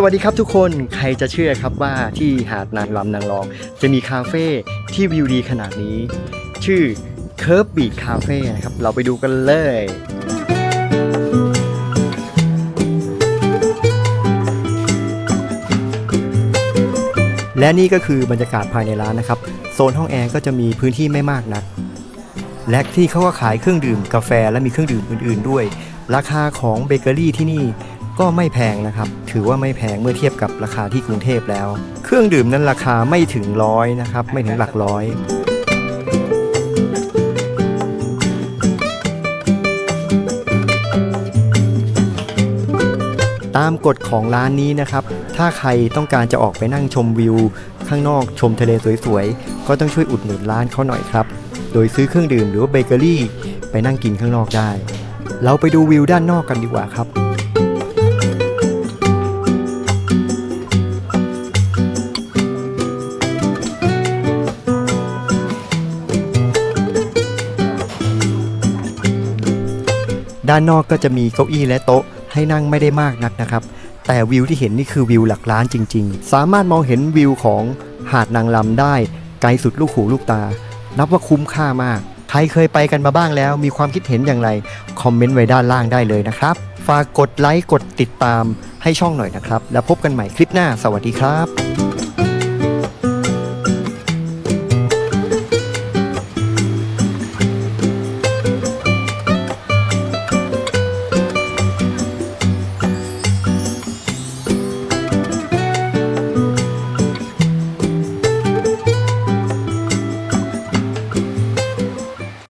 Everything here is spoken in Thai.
สวัสดีครับทุกคนใครจะเชื่อครับว่าที่หาดนางลำนางรอง จะมีคาเฟ่ที่วิวดีขนาดนี้ ชื่อ Curve Beat Cafe นะครับ เราไปดูกันเลยและนี่ก็คือบรรยากาศภายในร้านนะครับ โซนห้องแอร์ก็จะมีพื้นที่ไม่มากนัก และที่เขาก็ขายเครื่องดื่มกาแฟและมีเครื่องดื่มอื่น ๆ ด้วย ราคาของเบเกอรี่ที่นี่ ก็ไม่แพงนะครับ ถือว่าไม่แพงเมื่อเทียบกับราคาที่กรุงเทพแล้ว เครื่องดื่มนั้นราคาไม่ถึงร้อยนะครับ ไม่ถึงหลักร้อยตามกฎของร้านนี้นะครับ ถ้าใครต้องการจะออกไปนั่งชมวิว ข้างนอกชมทะเลสวยๆ ก็ต้องช่วยอุดหนุนร้านเขาหน่อยครับ โดยซื้อเครื่องดื่มหรือว่าเบเกอรี่ ไปนั่งกินข้างนอกได้ เราไปดูวิวด้านนอกกันดีกว่าครับ ด้านนอกก็จะมีเก้าอี้และโต๊ะให้นั่งไม่ได้มากนักนะครับ แต่วิวที่เห็นนี่คือวิวหลักล้านจริง ๆ สามารถมองเห็นวิวของหาดนางลำได้ ไกลสุดลูกหูลูกตา นับว่าคุ้มค่ามาก ใครเคยไปกันมาบ้างแล้ว มีความคิดเห็นอย่างไร คอมเมนต์ไว้ด้านล่างได้เลยนะครับ ฝากกดไลค์กดติดตามให้ช่องหน่อยนะครับ แล้วพบกันใหม่คลิปหน้า สวัสดีครับ